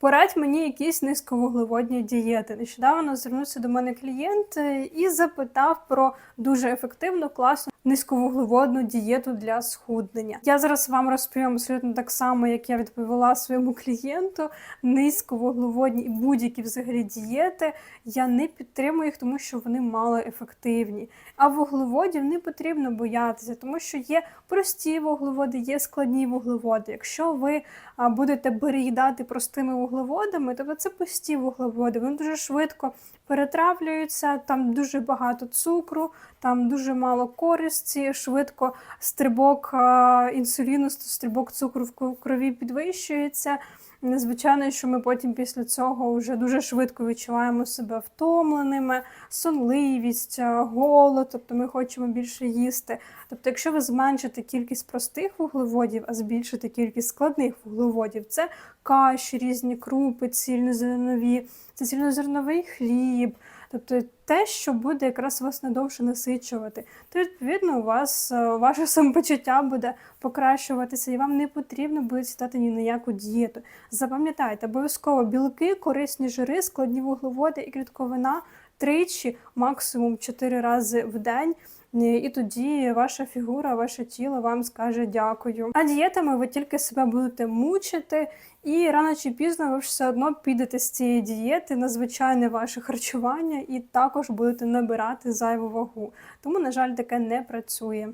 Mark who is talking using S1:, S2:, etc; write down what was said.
S1: Порадь мені якісь низьковуглеводні дієти. Нещодавно звернувся до мене клієнт е, і запитав про дуже ефективну, класну низьковуглеводну дієту для схуднення. Я зараз вам розповім абсолютно так само, як я відповіла своєму клієнту. Низьковуглеводні і будь-які взагалі дієти я не підтримую їх, тому що вони мало ефективні. А вуглеводів не потрібно боятися, тому що є прості вуглеводи, є складні вуглеводи. Якщо ви будете переїдати простими вуглеводами, тобто це пусті вуглеводи, вони дуже швидко перетравлюються, там дуже багато цукру, там дуже мало користі, швидко стрибок інсуліну, стрибок цукру в крові підвищується. Звичайно, що ми потім після цього вже дуже швидко відчуваємо себе втомленими, сонливість, голод, тобто ми хочемо більше їсти. Тобто, якщо ви зменшите кількість простих вуглеводів, а збільшите кількість складних вуглеводів, це каші, різні крупи, цільнозернові, це цільнозерновий хліб. Тобто те, що буде якраз вас надовше насичувати, то відповідно у вас е, ваше самопочуття буде покращуватися, і вам не потрібно буде сідати ні на яку дієту. Запам'ятайте, обов'язково білки, корисні жири, складні вуглеводи і клітковина тричі, максимум чотири рази в день. І тоді ваша фігура, ваше тіло вам скаже дякую. А дієтами ви тільки себе будете мучити, і рано чи пізно ви все одно підете з цієї дієти на звичайне ваше харчування і також будете набирати зайву вагу. Тому, на жаль, таке не працює.